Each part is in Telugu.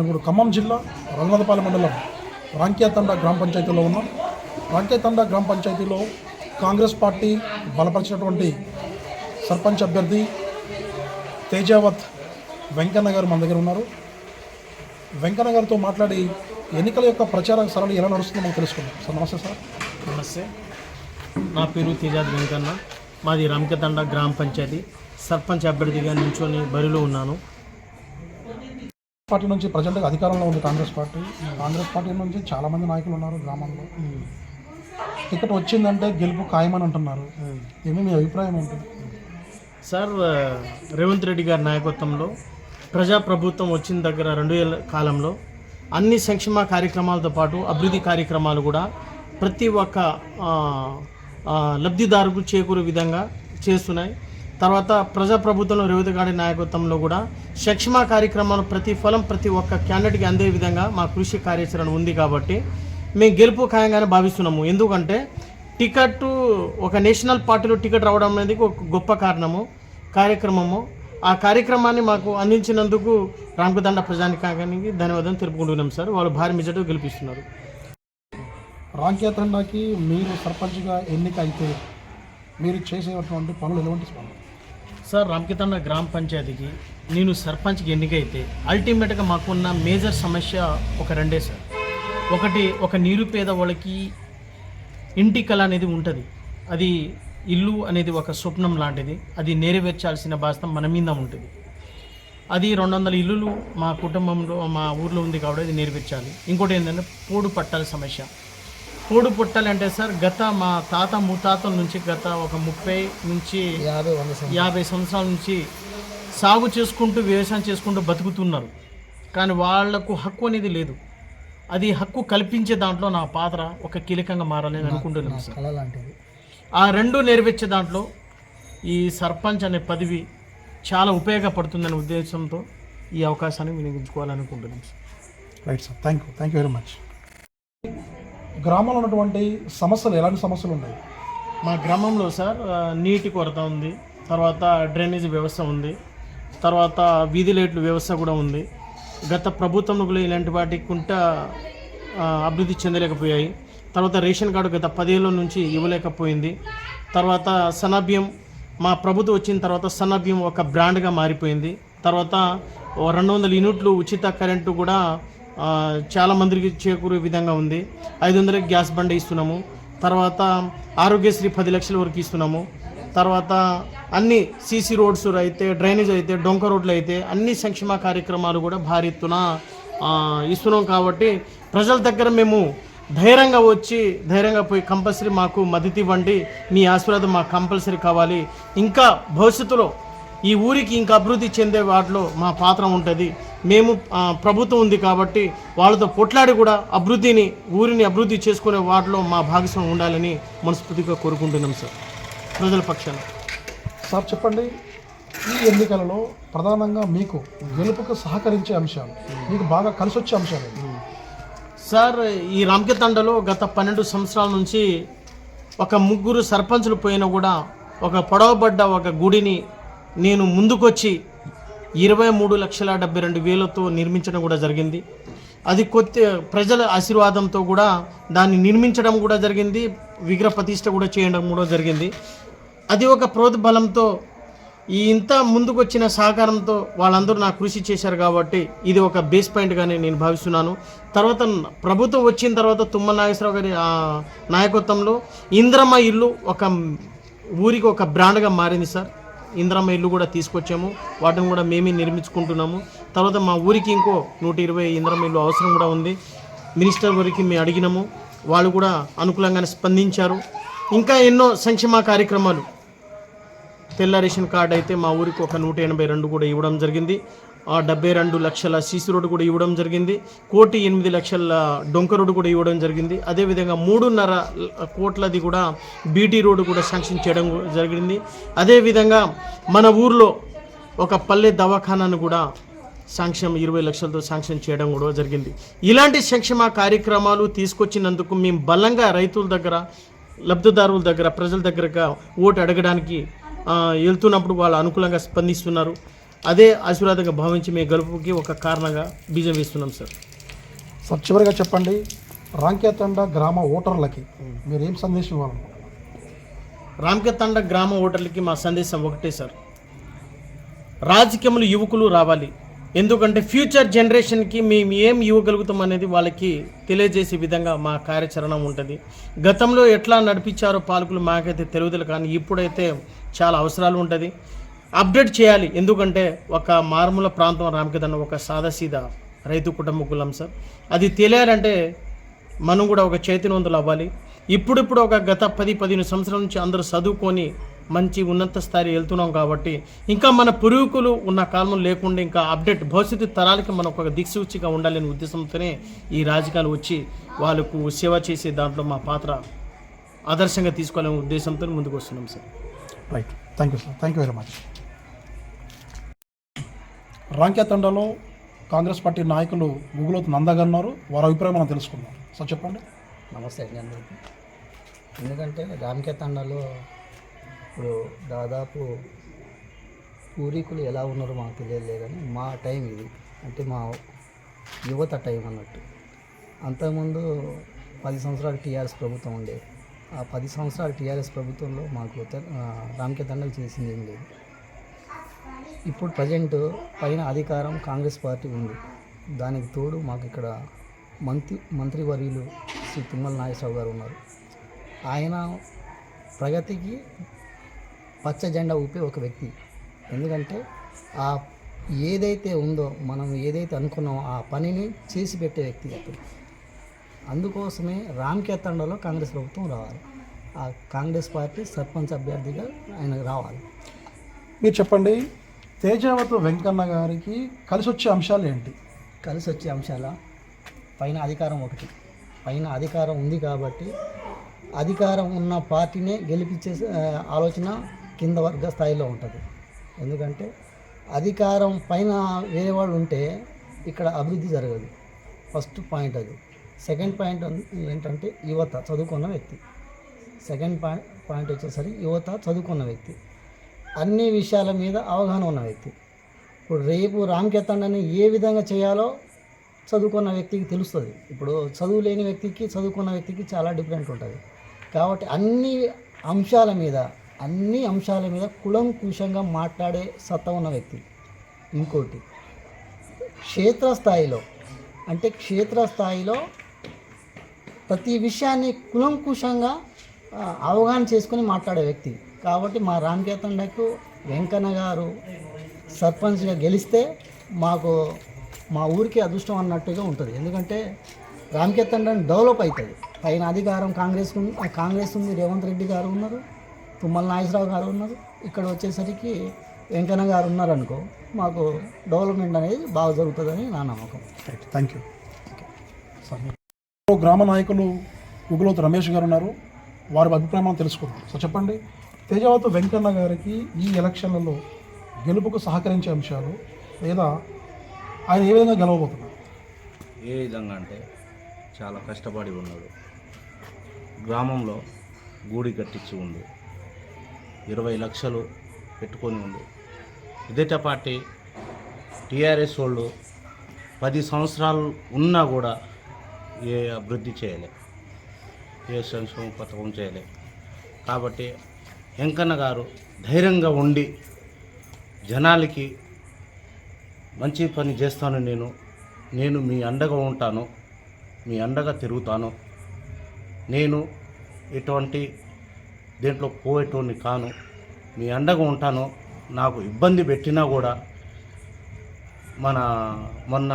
మనం ఇప్పుడు ఖమ్మం జిల్లా రంగనాథపాలెం మండలం రాంక్యాతండ గ్రామ పంచాయతీలో ఉన్నాం. రాంక్యాతండ గ్రామ పంచాయతీలో కాంగ్రెస్ పార్టీ బలపరిచినటువంటి సర్పంచ్ అభ్యర్థి తేజావత్ వెంకన్న గారు మన దగ్గర ఉన్నారు. వెంకన్న గారితో మాట్లాడి ఎన్నికల యొక్క ప్రచార సరళి ఎలా నడుస్తుందో మనం తెలుసుకుందాం. సార్ నమస్తే సార్. నమస్తే. నా పేరు తేజాద్ వెంకన్న. మాది రామకతండ గ్రామ పంచాయతీ. సర్పంచ్ అభ్యర్థిగా నిల్చొని బరిలో ఉన్నాను. పార్టీ నుంచి ప్రజెంట్గా అధికారంలో ఉంది కాంగ్రెస్ పార్టీ. కాంగ్రెస్ పార్టీ నుంచి చాలామంది నాయకులు ఉన్నారు గ్రామంలో. టికెట్ వచ్చిందంటే గెలుపు ఖాయమని అంటున్నారు. ఏమి మీ అభిప్రాయం ఏంటి? సార్ రేవంత్ రెడ్డి గారి నాయకత్వంలో ప్రజాప్రభుత్వం వచ్చిన దగ్గర రెండు వేల కాలంలో అన్ని సంక్షేమ కార్యక్రమాలతో పాటు అభివృద్ధి కార్యక్రమాలు కూడా ప్రతి ఒక్క లబ్ధిదారుకు చేకూరే విధంగా చేస్తున్నాయి. తర్వాత ప్రజాప్రభుత్వంలో రేవంత్ గారి నాయకత్వంలో కూడా సంక్షేమ కార్యక్రమాలు ప్రతి ఫలం ప్రతి ఒక్క క్యాండిడేట్కి అందే విధంగా మా కృషి కార్యాచరణ ఉంది కాబట్టి మేము గెలుపు ఖాయంగానే భావిస్తున్నాము. ఎందుకంటే టికెట్ ఒక నేషనల్ పార్టీలో టికెట్ రావడం అనేది ఒక గొప్ప కారణము కార్యక్రమము. ఆ కార్యక్రమాన్ని మాకు అందించినందుకు రామకదండ ప్రజానికానికి ధన్యవాదాలు తెలుపుకుంటున్నాం సార్. వాళ్ళు భారీ మెజార్టీ గెలిపిస్తున్నారు. రాంకేతండాకి మీరు సర్పంచ్గా ఎన్నిక అయితే మీరు చేసేటువంటి పనులు ఎలాంటి పనులు? సార్ రామకితన్న గ్రామ పంచాయతీకి నేను సర్పంచ్కి ఎన్నికైతే అల్టిమేట్గా మాకున్న మేజర్ సమస్య ఒక రెండే సార్. ఒకటి ఒక నిరుపేద వాళ్ళకి ఇంటి కళ అనేది ఉంటుంది. అది ఇల్లు అనేది ఒక స్వప్నం లాంటిది. అది నెరవేర్చాల్సిన బాధ్యత మన మీద ఉంటుంది. అది రెండు వందల ఇల్లులు మా కుటుంబంలో మా ఊర్లో ఉంది కాబట్టి అది నెరవేర్చాలి. ఇంకోటి ఏంటంటే పోడు పట్టాల సమస్య. పోడు పట్టాలి అంటే సార్ గత మా తాత ముత్తాతల నుంచి గత ఒక ముప్పై నుంచి యాభై యాభై సంవత్సరాల నుంచి సాగు చేసుకుంటూ వ్యవసాయం చేసుకుంటూ బతుకుతున్నారు. కానీ వాళ్ళకు హక్కు అనేది లేదు. అది హక్కు కల్పించే దాంట్లో నా పాత్ర ఒక కీలకంగా మారాలని అనుకుంటున్నాను సార్. ఆ రెండు నెరవేర్చే దాంట్లో ఈ సర్పంచ్ అనే పదవి చాలా ఉపయోగపడుతుందనే ఉద్దేశంతో ఈ అవకాశాన్ని వినియోగించుకోవాలనుకుంటున్నాం sir. Right sir thank you thank you very much గ్రామంలో ఉన్నటువంటి సమస్యలు ఎలాంటి సమస్యలు ఉన్నాయి? మా గ్రామంలో సార్ నీటి కొరత ఉంది తర్వాత డ్రైనేజ్ వ్యవస్థ ఉంది తర్వాత వీధి లైట్లు వ్యవస్థ కూడా ఉంది. గత ప్రభుత్వంలో ఇలాంటి వాటికి కుంట అభివృద్ధి చెందలేకపోయాయి. తర్వాత రేషన్ కార్డు గత పదేళ్ళ నుంచి ఇవ్వలేకపోయింది. తర్వాత సన్నభ్యం మా ప్రభుత్వం వచ్చిన తర్వాత సన్నభ్యం ఒక బ్రాండ్గా మారిపోయింది. తర్వాత ఓ రెండు వందల యూనిట్లు ఉచిత కరెంటు కూడా చాలా మందికి చేకూరే విధంగా ఉంది. ఐదు వందలకి గ్యాస్ బండ ఇస్తున్నాము. తర్వాత ఆరోగ్యశ్రీ పది లక్షల వరకు ఇస్తున్నాము. తర్వాత అన్ని సీసీ రోడ్స్ అయితే డ్రైనేజ్ అయితే డొంక రోడ్లు అయితే అన్ని సంక్షేమ కార్యక్రమాలు కూడా భారీ ఎత్తున ఇస్తున్నాం కాబట్టి ప్రజల దగ్గర మేము ధైర్యంగా వచ్చి ధైర్యంగా పోయి కంపల్సరీ మాకు మద్దతు ఇవ్వండి. మీ ఆశీర్వాదం మాకు కంపల్సరీ కావాలి. ఇంకా భవిష్యత్తులో ఈ ఊరికి ఇంకా అభివృద్ధి చెందే వాటిలో మా పాత్ర ఉంటుంది. మేము ప్రభుత్వం ఉంది కాబట్టి వాళ్ళతో పొట్లాడి కూడా అభివృద్ధిని ఊరిని అభివృద్ధి చేసుకునే వాటిలో మా భాగస్వామ్యం ఉండాలని మనస్ఫూర్తిగా కోరుకుంటున్నాం సార్. ప్రజల పక్షాన. సార్ చెప్పండి. ఈ ఎన్నికలలో ప్రధానంగా మీకు గెలుపుకు సహకరించే అంశాలు మీకు బాగా కలిసి వచ్చే అంశాలు? సార్ ఈ రామకతండలో గత పన్నెండు సంవత్సరాల నుంచి ఒక ముగ్గురు సర్పంచులు పోయినా కూడా ఒక పొడవబడ్డ ఒక గుడిని నేను ముందుకొచ్చి ఇరవై మూడు లక్షల డెబ్బై రెండు వేలతో నిర్మించడం కూడా జరిగింది. అది కొత్త ప్రజల ఆశీర్వాదంతో కూడా దాన్ని నిర్మించడం కూడా జరిగింది. విగ్రహ ప్రతిష్ట కూడా చేయడం కూడా జరిగింది. అది ఒక ప్రోద్బలంతో ఈ ఇంత ముందుకొచ్చిన సహకారంతో వాళ్ళందరూ నాకు కృషి చేశారు కాబట్టి ఇది ఒక బేస్ పాయింట్గానే నేను భావిస్తున్నాను. తర్వాత ప్రభుత్వం వచ్చిన తర్వాత తుమ్మల నాగేశ్వరరావు గారి నాయకత్వంలో ఇంద్రమ్మ ఇల్లు ఒక ఊరికి ఒక బ్రాండ్గా మారింది సార్. ఇంద్రమ్మ ఇల్లు కూడా తీసుకొచ్చాము. వాటిని కూడా మేమే నిర్మించుకుంటున్నాము. తర్వాత మా ఊరికి ఇంకో నూట ఇరవై ఇంద్రమ్మ ఇల్లు అవసరం కూడా ఉంది. మినిస్టర్ వారికి మేము అడిగినాము. వాళ్ళు కూడా అనుకూలంగానే స్పందించారు. ఇంకా ఎన్నో సంక్షేమ కార్యక్రమాలు. తెల్ల రేషన్ కార్డు అయితే మా ఊరికి ఒక నూట ఎనభై రెండు కూడా ఇవ్వడం జరిగింది. డెబ్బై రెండు లక్షల సీసీ రోడ్డు కూడా ఇవ్వడం జరిగింది. కోటి ఎనిమిది లక్షల డొంక రోడ్డు కూడా ఇవ్వడం జరిగింది. అదేవిధంగా మూడున్నర కోట్లది కూడా బీటీ రోడ్డు కూడా శాంక్షన్ చేయడం జరిగింది. అదేవిధంగా మన ఊర్లో ఒక పల్లె దవాఖానాను కూడా శాంక్షన్ ఇరవై లక్షలతో శాంక్షన్ చేయడం కూడా జరిగింది. ఇలాంటి సంక్షేమ కార్యక్రమాలు తీసుకొచ్చినందుకు మేము బలంగా రైతుల దగ్గర లబ్ధిదారుల దగ్గర ప్రజల దగ్గరగా ఓటు అడగడానికి వెళ్తున్నప్పుడు వాళ్ళు అనుకూలంగా స్పందిస్తున్నారు. అదే ఆశీర్వాదంగా భావించి మీ గెలుపుకి ఒక కారణంగా బీజం వేస్తున్నాం సార్. సార్ చివరిగా చెప్పండి రాంకేతండ గ్రామ ఓటర్లకి మీరు ఏం సందేశం ఇవ్వాలనుకుంటున్నారు? రామకతండ గ్రామ ఓటర్లకి మా సందేశం ఒకటే సార్. రాజకీయంలో యువకులు రావాలి. ఎందుకంటే ఫ్యూచర్ జనరేషన్కి మేము ఏం ఇవ్వగలుగుతాం అనేది వాళ్ళకి తెలియజేసే విధంగా మా కార్యాచరణ ఉంటుంది. గతంలో ఎట్లా నడిపించారో పాలకులు మాకైతే తెలియదు కానీ ఇప్పుడైతే చాలా అవసరాలు ఉంటుంది. అప్డేట్ చేయాలి. ఎందుకంటే ఒక మారుమూల ప్రాంతం రామకదండ ఒక సాదాసీదా రైతు కుటుంబకులం సార్. అది తెలియాలంటే మనం కూడా ఒక చైతన్యవంతులు అవ్వాలి. ఇప్పుడిప్పుడు ఒక గత పది పదిహేను సంవత్సరాల నుంచి అందరూ చదువుకొని మంచి ఉన్నత స్థాయి వెళ్తున్నాం కాబట్టి ఇంకా మన పూర్వీకులు ఉన్న కాలం లేకుండా ఇంకా అప్డేట్ భవిష్యత్తు తరాలకి మనం ఒక దిక్సూచిగా ఉండాలనే ఉద్దేశంతోనే ఈ రాజకీయాలు వచ్చి వాళ్ళకు సేవ చేసే దాంట్లో మా పాత్ర ఆదర్శంగా తీసుకోవాలనే ఉద్దేశంతో ముందుకు వస్తున్నాం sir. Right thank you sir thank you very much రాంకేతండలో Congress party నాయకులు గుగులోతు నందగన్నారు వారి అభిప్రాయం మనం తెలుసుకుందాం. సార్ చెప్పండి. నమస్తే అండి అందరికీ. ఎందుకంటే రామకేతండలో ఇప్పుడు దాదాపు పూర్వీకులు ఎలా ఉన్నారో మాకు తెలియదు కానీ మా టైం ఇది. అంటే మా యువత టైం అన్నట్టు. అంతకుముందు పది సంవత్సరాలు టీఆర్ఎస్ ప్రభుత్వం ఉండేది. ఆ పది సంవత్సరాల టీఆర్ఎస్ ప్రభుత్వంలో మాకు తె- రామకేతండలు చేసింది ఏం లేదు. ఇప్పుడు ప్రజెంట్ పైన అధికారం కాంగ్రెస్ పార్టీ ఉంది. దానికి తోడు మాకు ఇక్కడ మంత్రి మంత్రివర్యులు శ్రీ తిమ్మల నాగేశ్వరరావు గారు ఉన్నారు. ఆయన ప్రగతికి పచ్చ జెండా ఊపే ఒక వ్యక్తి. ఎందుకంటే ఆ ఏదైతే ఉందో మనం ఏదైతే అనుకున్నామో ఆ పనిని చేసి పెట్టే వ్యక్తి అతను. అందుకోసమే రామకేతండలో కాంగ్రెస్ ప్రభుత్వం రావాలి. ఆ కాంగ్రెస్ పార్టీ సర్పంచ్ అభ్యర్థిగా ఆయన రావాలి. మీరు చెప్పండి తేజావత్ వెంకన్న గారికి కలిసి వచ్చే అంశాలు ఏంటి? కలిసి వచ్చే అంశాల? పైన అధికారం ఒకటి. పైన అధికారం ఉంది కాబట్టి అధికారం ఉన్న పార్టీనే గెలిపించే ఆలోచన కింద వర్గ స్థాయిలో ఉంటుంది. ఎందుకంటే అధికారం పైన వేరే వాళ్ళు ఉంటే ఇక్కడ అభివృద్ధి జరగదు. ఫస్ట్ పాయింట్ అది. సెకండ్ పాయింట్ ఏంటంటే యువత చదువుకున్న వ్యక్తి. సెకండ్ పాయింట్ పాయింట్ వచ్చేసరికి యువత చదువుకున్న వ్యక్తి. అన్ని విషయాల మీద అవగాహన ఉన్న వ్యక్తి. ఇప్పుడు రేపు రామకేతండని ఏ విధంగా చేయాలో చదువుకున్న వ్యక్తికి తెలుస్తుంది. ఇప్పుడు చదువు లేని వ్యక్తికి చదువుకున్న వ్యక్తికి చాలా డిఫరెంట్ ఉంటుంది. కాబట్టి అన్ని అంశాల మీద అన్ని అంశాల మీద కులంకుశంగా మాట్లాడే సత్తా ఉన్న వ్యక్తి. ఇంకోటి క్షేత్రస్థాయిలో అంటే క్షేత్రస్థాయిలో ప్రతి విషయాన్ని కులంకుశంగా అవగాహన చేసుకుని మాట్లాడే వ్యక్తి. కాబట్టి మా రామకేతండకు వెంకన్న గారు సర్పంచ్గా గెలిస్తే మాకు మా ఊరికి అదృష్టం అన్నట్టుగా ఉంటుంది. ఎందుకంటే రామకేతండని డెవలప్ అవుతుంది. పైన అధికారం కాంగ్రెస్ ఉంది. ఆ కాంగ్రెస్ ఉంది. రేవంత్ రెడ్డి గారు ఉన్నారు. తుమ్మల నాగేశ్వరరావు గారు ఉన్నారు. ఇక్కడ వచ్చేసరికి వెంకన్న గారు ఉన్నారనుకో మాకు డెవలప్మెంట్ అనేది బాగా జరుగుతుందని నా నమ్మకం. రైట్ థ్యాంక్ యూ గ్రామ నాయకులు గుగులోతు రమేష్ గారు ఉన్నారు. వారి అభిప్రాయం మనం తెలుసుకుందాం. సో చెప్పండి. తేజవాత వెంకన్న గారికి ఈ ఎలక్షన్లలో గెలుపుకు సహకరించే అంశాలు లేదా ఆయన ఏ విధంగా గెలవబోతున్నారు? ఏ విధంగా అంటే చాలా కష్టపడి ఉన్నాడు. గ్రామంలో గూడి కట్టించి ఉంది ఇరవై లక్షలు పెట్టుకొని ఉంది ఇదేట పార్టీ టీఆర్ఎస్ వాళ్ళు పది సంవత్సరాలు ఉన్నా కూడా ఏ అభివృద్ధి చేయలే. ఏ సంక్షేమ పథకం చేయలే. కాబట్టి వెంకన్న గారు ధైర్యంగా ఉండి జనాలకి మంచి పని చేస్తాను నేను. నేను మీ అండగా ఉంటాను. మీ అండగా తిరుగుతాను. నేను ఎటువంటి దీంట్లో పోయేటోని కాను. మీ అండగా ఉంటాను. నాకు ఇబ్బంది పెట్టినా కూడా మన మొన్న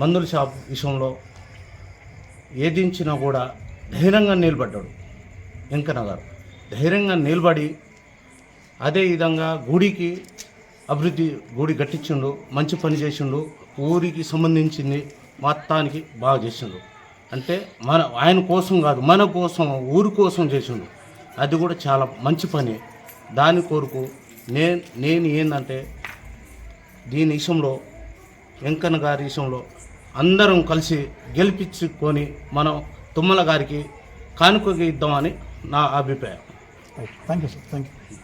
మందుల షాప్ విషయంలో ఏదించినా కూడా ధైర్యంగా నిలబడ్డాడు వెంకన్న గారు. ధైర్యంగా నిలబడి అదే విధంగా గుడికి అభివృద్ధి గుడి కట్టించిండు మంచి పని చేసిండు ఊరికి సంబంధించింది మొత్తానికి బాగా చేసిండు. అంటే మన ఆయన కోసం కాదు మన కోసం ఊరి కోసం చేసిండు. అది కూడా చాలా మంచి పని. దాని కొరకు నేను నేను ఏంటంటే దీని విషయంలో వెంకన్న గారి విషయంలో అందరం కలిసి గెలిపించుకొని మనం తుమ్మల గారికి కానుకగా ఇద్దామని నా అభిప్రాయం. Right thank you sir thank you